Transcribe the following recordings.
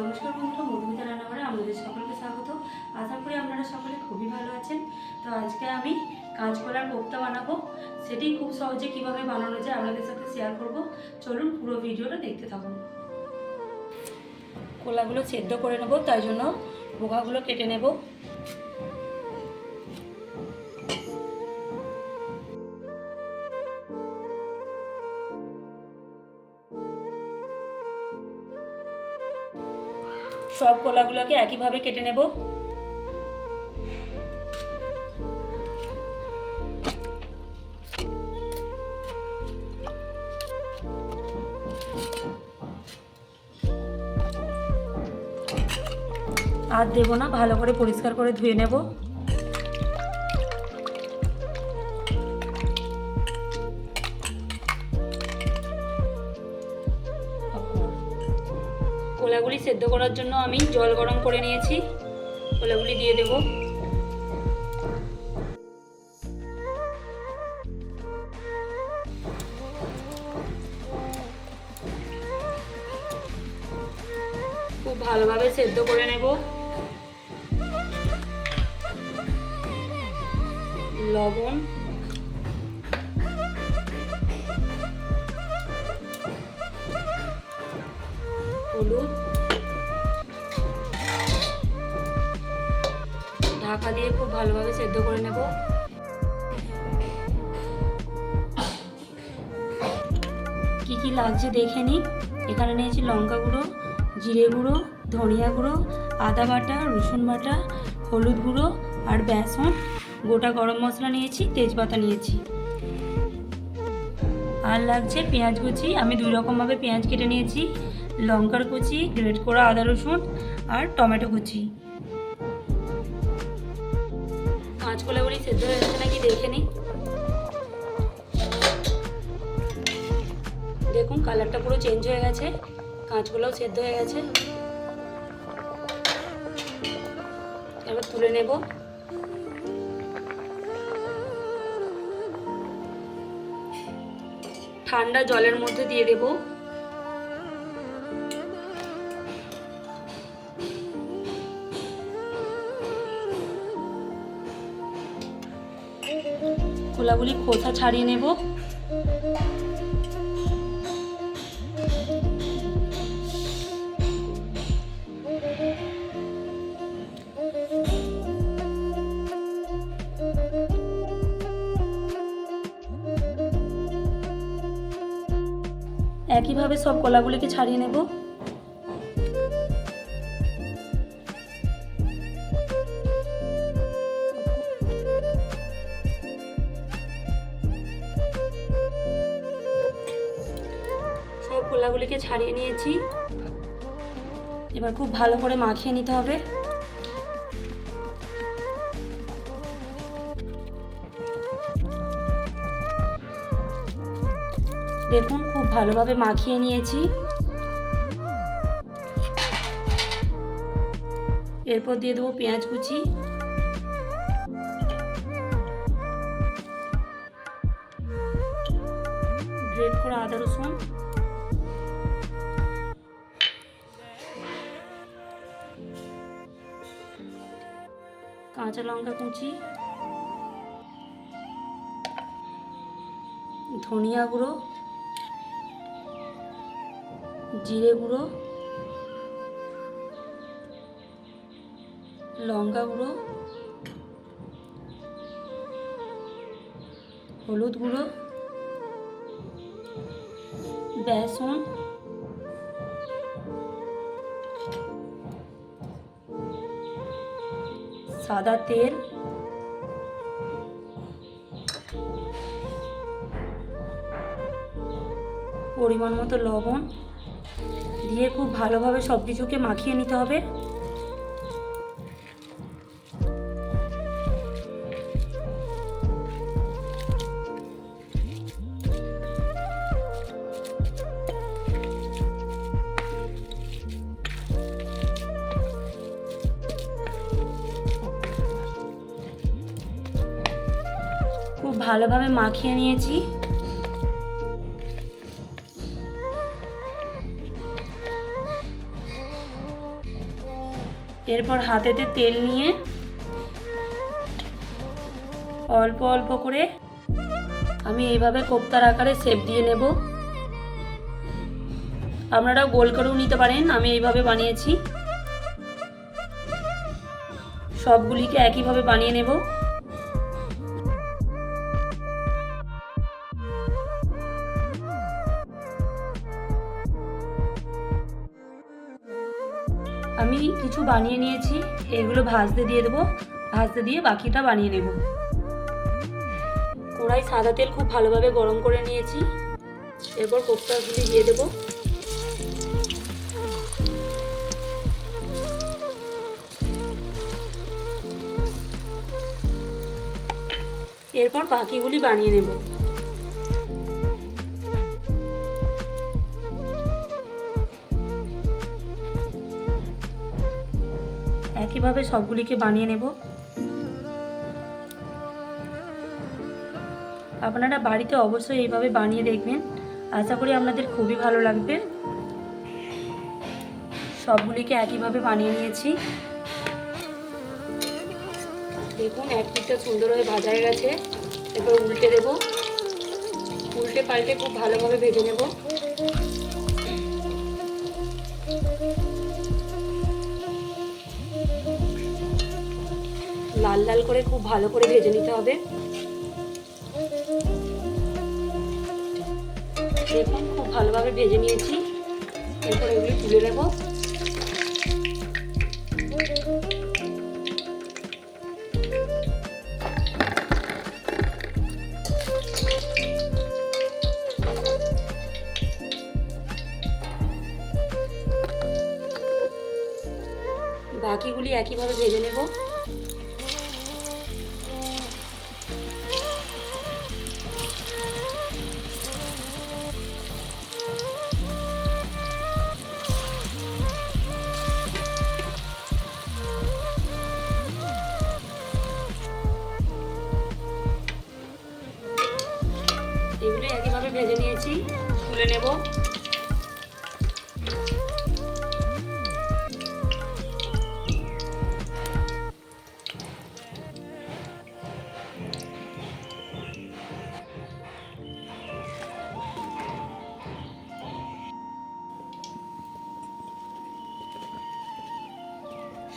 নমস্কার বন্ধুরা মধুমিতা রান্নাঘরে আমাদের সকলকে স্বাগত। আশা করি আপনারা সকলে খুবই ভালো আছেন। তো আজকে আমি কাঁচকলার কোপ্তা বানাবো। সেটি খুব সহজে কীভাবে বানানো যায় আপনাদের সাথে শেয়ার করব। চলুন পুরো ভিডিওটা দেখতে থাকুন। কলাগুলো সেদ্ধ করে নেব, তাই জন্য বোকাগুলো কেটে নেব। সব কলাগুলোকে একইভাবে কেটে নেব। আর দেবো না ভালো করে পরিষ্কার করে ধুয়ে নেব। কোলাগুলি সেদ্ধ করার জন্য আমি জল গরম করে নিয়েছি। কোলাগুলি দিয়ে দেব। খুব ভালোভাবে সেদ্ধ করে নেব। লবণ। হলুদ। ঢাকা দিয়ে খুব ভালোভাবে সেদ্ধ করে নেব। কি কি লাগছে দেখে নিই। এখানে নিয়েছি লঙ্কা গুঁড়ো, জিরে গুঁড়ো, ধনিয়া গুঁড়ো, আদা বাটা, রসুন বাটা, হলুদ গুঁড়ো আর বেসন। গোটা গরম মশলা নিয়েছি, তেজপাতা নিয়েছি। আর লাগছে পেঁয়াজ কুচি। আমি দুই রকমভাবে পেঁয়াজ কেটে নিয়েছি। লঙ্কার কুচি, গ্রেট করা আদা রসুন আর টমেটো কুচি। কাঁচকলাগুলি সেদ্ধ হয়ে গেছে নাকি দেখে নিই দেখুন কালারটা পুরো চেঞ্জ হয়ে গেছে কাঁচগুলোও সেদ্ধ হয়ে গেছে। এবার তুলে নেব। ঠান্ডা জলের মধ্যে দিয়ে দেব। খোলাগুলি খোসা ছাড়িয়ে নেব। একইভাবে সব কলাগুলিকে ছাড়িয়ে নেব। ছাড়িয়ে নিয়েছি। এবার খুব ভালো করে মাখিয়ে নিতে হবে। দেখুন, খুব ভালোভাবে মাখিয়ে নিয়েছি। এরপর দিয়ে দেবো পেঁয়াজ কুচি। কাঁচা লঙ্কা কুচি ধনিয়া গুঁড়ো জিরে গুঁড়ো লঙ্কা গুঁড়ো হলুদ গুঁড়ো বেসন সাদা তেল। পরিমাণ মতো লবণ। দিয়ে খুব ভালোভাবে সব কিছুকে মাখিয়ে নিতে হবে। ভালোভাবে মাখিয়ে নিয়েছি। এরপর হাতেতে তেল নিয়ে অল্প অল্প করে আমি এইভাবে কোপ্তার আকারে শেপ দিয়ে নেব। আপনারা গোল করেও নিতে পারেন, আমি এইভাবে বানিয়েছি। সবগুলিকে একইভাবে বানিয়ে নেব। আমি কিছু বানিয়ে নিয়েছি, এগুলো ভাজতে দিয়ে দেবো, ভাজতে দিয়ে বাকিটা বানিয়ে নেব। কড়াই সাদা তেল খুব ভালোভাবে গরম করে নিয়েছি, এরপর কোপ্তাগুলি দিয়ে দেবো। এরপর বাকিগুলি বানিয়ে নেব। একইভাবে সবগুলিকে বানিয়ে নেব। আপনারা বাড়িতে অবশ্যই এইভাবে বানিয়ে দেখবেন। আশা করি আপনাদের খুবই ভালো লাগবে। সবগুলিকে একইভাবে বানিয়ে নিয়েছি। দেখুন, এক পিঠটা সুন্দর হয়ে ভাজা হয়ে গেছে। এবার উল্টে দেব। উল্টে পাল্টে খুব ভালোভাবে ভেজে নেব। লাল লাল করে খুব ভালো করে ভেজে নিতে হবে। দেখুন খুব ভালোভাবে ভেজে নিয়েছি। এরপর এগুলি তুলে নেব। বাকিগুলি একইভাবে ভেজে নেব।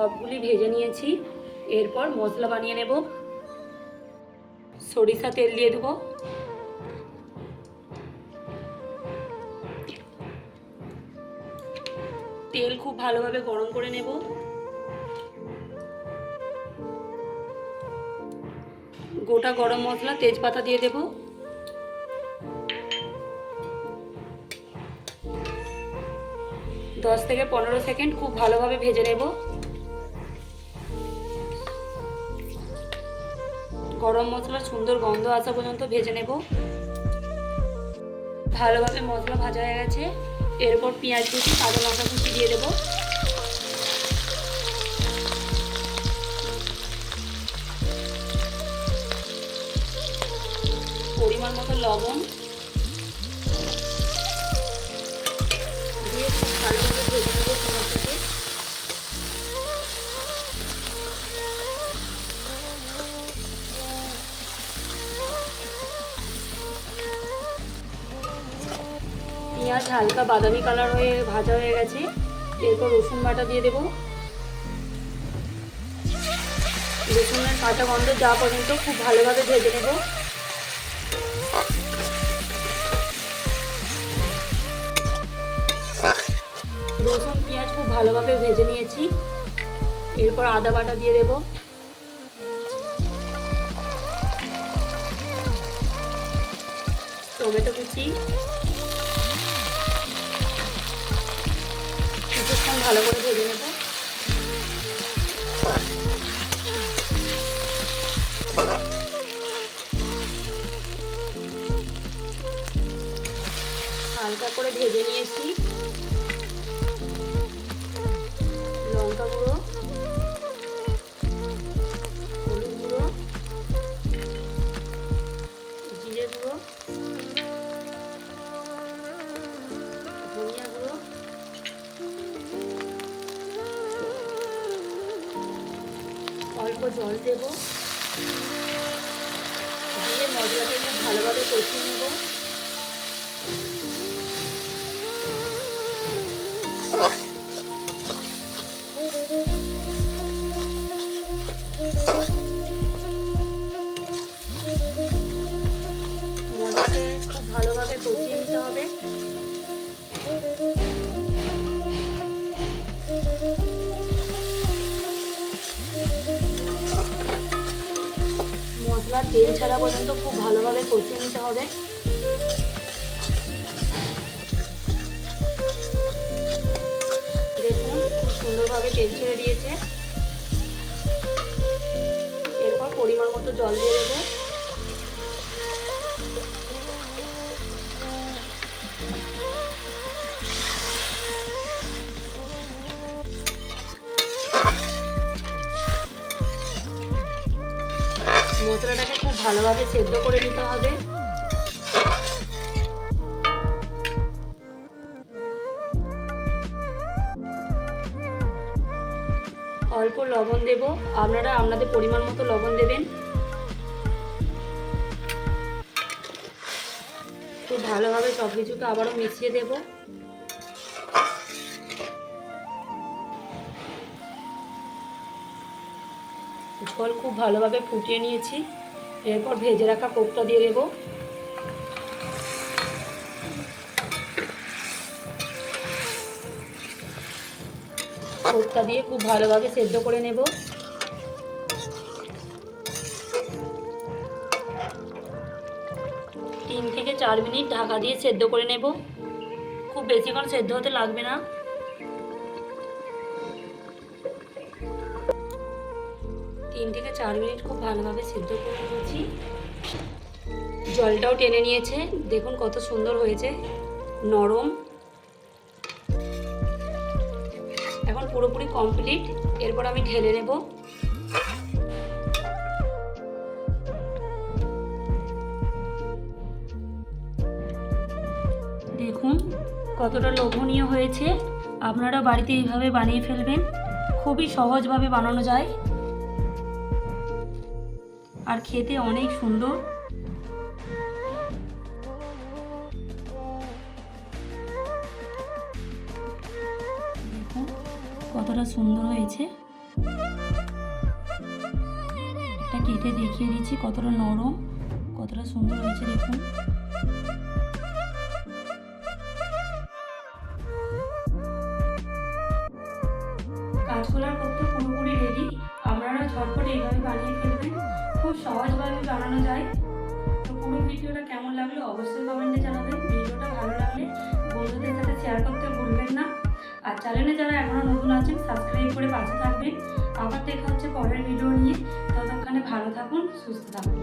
সবগুলি ভেজে নিয়েছি। এরপর মশলা বানিয়ে নেব। সরিষা তেল দিয়ে দেবো। তেল খুব ভালোভাবে গরম করে নেব। গোটা গরম মশলা তেজপাতা দিয়ে দেব। দশ থেকে পনেরো সেকেন্ড খুব ভালোভাবে ভেজে নেব। গরম মশলার সুন্দর গন্ধ আসা পর্যন্ত ভেজে নেব। ভালোভাবে মশলা ভাজা হয়ে গেছে। এরপর পেঁয়াজ কুচি, কাঁচা লঙ্কা কুচি দিয়ে দেবো। পরিমাণ মতো লবণ। পেঁয়াজ হালকা বাদামি কালার হয়ে ভাজা হয়ে গেছে। এরপর রসুন বাটা দিয়ে দেবো। রসুনের কাঁচা গন্ধ যা পর্যন্ত খুব ভালোভাবে ভেজে নেব। রসুন, পেঁয়াজ খুব ভালোভাবে ভেজে নিয়েছি। এরপর আদা বাটা দিয়ে দেবো। টমেটো কুচি। কিছুক্ষণ ভালো করে ভেজে নেব। হালকা করে ভেজে নিয়েছি। অল্প জল দেবো। দিয়ে মশলাটা খুব ভালোভাবে কষিয়ে নেব। মশলাকে খুব ভালোভাবে কষিয়ে তেল ছাড়া পর্যন্ত খুব ভালোভাবে কষিয়ে নিতে হবে। দেখুন, খুব সুন্দরভাবে তেল ছেড়ে দিয়েছে। এরপর পরিমাণ মতো জল দিয়ে দেবো। ভালোভাবে সেদ্ধ করে নিতে হবে। অল্প লবণ দেব। আপনারা আপনাদের পরিমাণ মতো লবণ দেবেন। খুব ভালোভাবে সব কিছুকে আবারও মিশিয়ে দেব। ঝোল খুব ভালোভাবে ফুটিয়ে নিয়েছি। এরপর ভেজে রাখা কোকটা দিয়ে দেবো। কোকটা দিয়ে খুব ভালোভাবে সেদ্ধ করে নেব। তিন থেকে চার মিনিট ঢাকা দিয়ে সেদ্ধ করে নেব। খুব বেশিক্ষণ সেদ্ধ হতে লাগবে না। চার মিনিট খুব ভালোভাবে সেদ্ধ করে নিয়েছি। জলটাও টেনে নিয়েছে। দেখুন কত সুন্দর হয়েছে। নরম। এখন পুরোপুরি কমপ্লিট এরপর আমি ঢেলে নেব। দেখুন কতটা লোভনীয় হয়েছে। আপনারা বাড়িতে এইভাবে বানিয়ে ফেলবেন। খুবই সহজভাবে বানানো যায়। আর খেতে অনেক সুন্দর। কতটা সুন্দর হয়েছে। এটা কেটে দেখিয়ে দিচ্ছি, কতটা নরম, কতটা সুন্দর হয়েছে, দেখুন। কাঁচকলার করতে পুরোপুরি রেডি আপনারা ঝটপট এইভাবে বানিয়ে ফেলবেন। খুব সহজভাবে বানানো যায়। তো পুরো ভিডিওটা কেমন লাগল অবশ্যই কমেন্টে জানাবেন। ভিডিওটা ভালো লাগলে বন্ধুদের সাথে শেয়ার করতে ভুলবেন না। আর চ্যানেলে যারা এখনও নতুন আছেন সাবস্ক্রাইব করে পাশে থাকবেন। আবার দেখা হচ্ছে পরের ভিডিও নিয়ে। ততক্ষণে ভালো থাকুন, সুস্থ থাকুন।